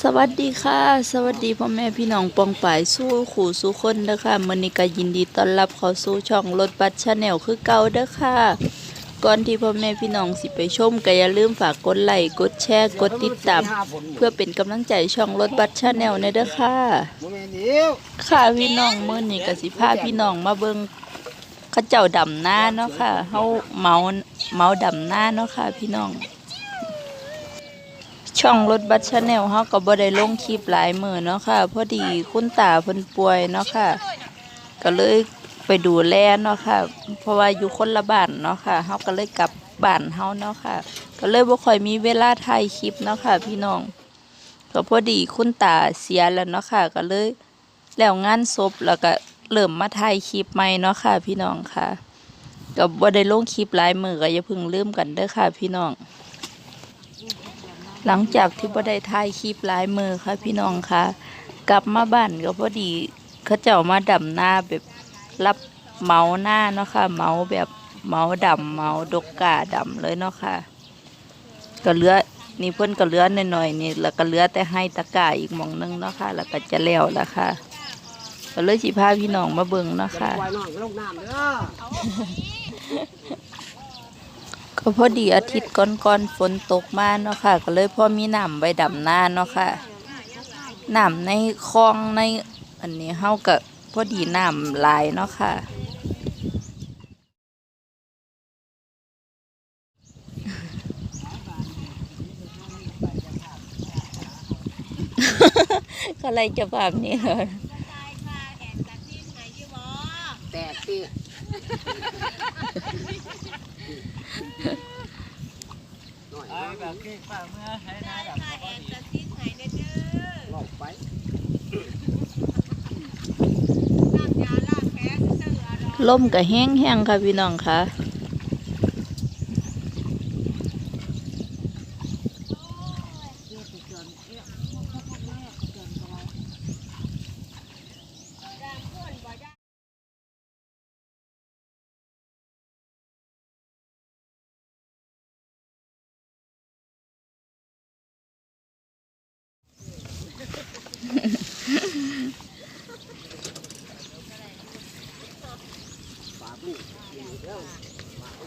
สวัสดีค่ะ สวัสดีพ่อแม่พี่น้องปองป่ายสู้ขู่สู้คนเด้อค่ะมื้อนี้ก็ยินดีต้อนรับเข้าสู่ช่องรถบัสชาแนลคือเก่าเด้อค่ะ ก่อนที่พ่อแม่พี่น้องสิไปชมก็อย่าลืมฝากกดไลค์กดแชร์กดติดตามเพื่อเป็นกำลังใจช่องรถบัสชาแนลในเด้อค่ะ ค่ะพี่น้องมื้อนี้ก็สิพาพี่น้องมาเบิ่งเขาเจ้าดำหน้าเนาะค่ะเฮาเมาเมาดำหน้าเนาะค่ะ พี่น้อง ช่องรถบัสชาแนลเฮาก็บ่ได้ลงคลิปหลายมือเนาะค่ะ พอดีคุณตาเพิ่นป่วยเนาะค่ะ ก็เลยไปดูแลเนาะค่ะ เพราะว่าอยู่คนละบ้านเนาะค่ะเฮาก็เลยกลับบ้านเฮาเนาะค่ะ ก็เลยบ่ค่อยมีเวลาถ่ายคลิปเนาะค่ะ พี่น้องก็พอดีคุณตาเสียแล้วเนาะค่ะ ก็เลยแล้วงานศพแล้วก็เริ่มมาถ่ายคลิปใหม่เนาะค่ะ พี่น้องค่ะก็บ่ได้ลงคลิปหลายมือก็อย่าเพิ่งลืมกันเด้อค่ะ พี่น้อง หลังจากที่บ่ได้ถ่ายคลิปหลายมือค่ะ พี่น้องค่ะ กลับมาบ้านก็พอดีเขาเจ้ามาดำหน้าแบบรับเมาหน้าเนาะค่ะเมาแบบเมาดำเมาดกกาดำเลยเนาะค่ะ ก็เหลือนี่เพิ่นก็เหลือหน่อยๆนี่แล้วก็เหลือแต่ให้ตะกร้าอีกหมองหนึงเนาะค่ะ แล้วก็จะแล้วแล้วค่ะ ก็เลยสิพาพี่น้องมาเบิ่งเนาะค่ะ ปล่อยน้องลงน้ำเด้อ ก็พอดีอาทิตย์ก่อนๆฝนตกมาเนาะค่ะ ก็เลยพอมีน้ำไว้ดำนาเนาะค่ะน้ำในคลองในอันนี้เฮาก็พอดีน้ำลายเนาะค่ะก็เลยจะแบบนี้เลยแตกติน้อย แบบนี้ป้าเมื่อให้นาแบบพอดีลอกไปล่มก็แห้งๆค่ะพี่น้องค่ะ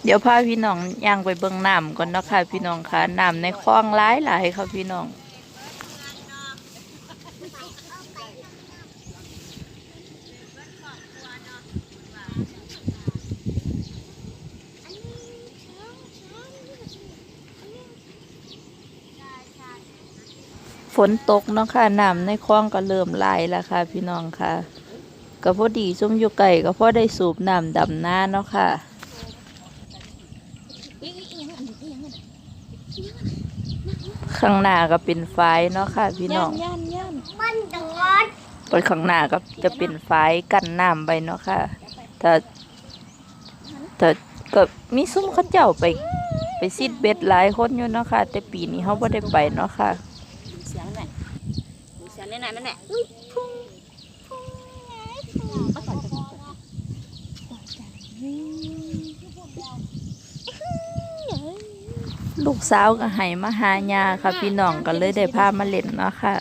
เดี๋ยวพาพี่น้องย่างไปเบิ่งน้ำก่อนเนาะค่ะพี่น้องค่ะน้ำในคลองหลายหลายค่ะพี่น้องฝนตกเนาะค่ะน้ำในคลองก็เริ่มไหลแล้วค่ะ พี่น้องค่ะ ก็พอดีซุ่มอยู่ไก่ก็พอได้สูบน้ำดำหน้าเนาะค่ะ ข้างหน้าก็เป็นไฟเนาะค่ะ พี่น้องย่านย่านบนข้างหน้าก็จะเป็นไฟกันน้ำไปเนาะค่ะแต่แต่ก็มีซุ้มเข้าเจ้าไป ไปซิดเบ็ดหลายคนอยู่เนาะค่ะ แต่ปีนี้เขาไม่ได้ไปเนาะค่ะเสียงไหนเสียงไหนนั่นแหละ ลูกสาวก็ให้มาหายาค่ะ พี่น้องก็เลยได้พามาเล่นเนาะค่ะ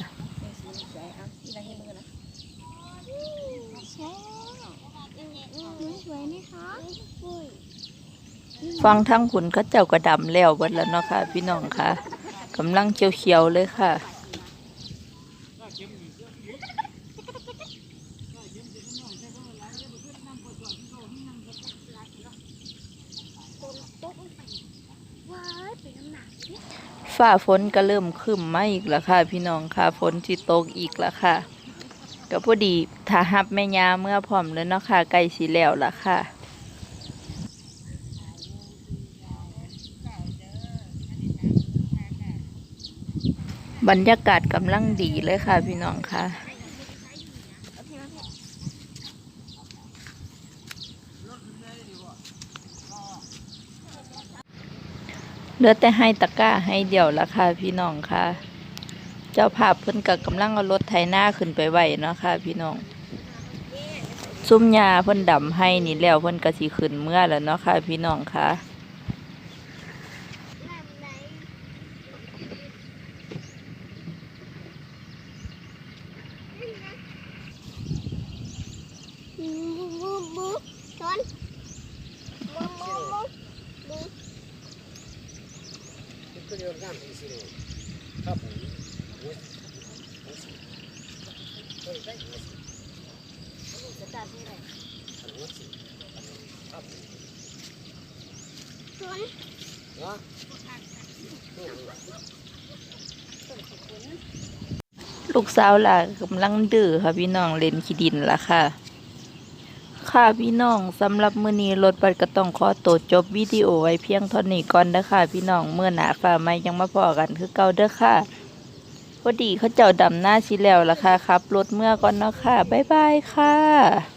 ฟังทั้งขุนเขาเจ้าก็ดำแล้วเบิดแล้วเนาะค่ะ พี่น้องค่ะกำลังเขียวๆเลยค่ะ ฝ้าฝนก็เริ่มครึ้มมาอีกแล้วค่ะ พี่น้องค่ะฝนที่ตกอีกแล้วค่ะก็พอดีถ้าฮับแม่ยาเมื่อพร้อมแล้วเนาะค่ะใกล้สิแล้วละค่ะบรรยากาศกำลังดีเลยค่ะพี่น้องค่ะ เหลือแต่ให้ตะก้าให้เดี่ยวละค่ะพี่น้องค่ะ เจ้าภาพเพิ่นกับกำลังเอารถไถนาขึ้นไปไหวเนาะค่ะพี่น้อง ซุ้มยาเพิ่นดำให้นี่แล้วเพิ่นกระสิขึ้นเมื่อแล้วเนาะค่ะพี่น้องค่ะ ก็เรียน งานที่สิเลยครับผมโอ้ยโอ้ยเฮ้ยได้โอ้ยจะตัดที่ไหนอันโอ้ยสิครับผมสวนเนาะนี่ลูกสาวล่ะกำลังดื้อค่ะพี่น้องเล่นขี้ดินล่ะค่ะ ค่ะพี่น้องสำหรับมื้อนี้รถบัสก็ต้องขอตัวจบวิดีโอไว้เพียงเท่านี้ก่อนเด้อค่ะ พี่น้องเมื่อหนาฝ่าไม่ยังมาพอกันคือเก่าเด้อค่ะพอดีเขาเจ้าดำหน้าชิแล้วล่ะค่ะครับรถเมื่อก่อนเนาะค่ะบ๊ายบายค่ะ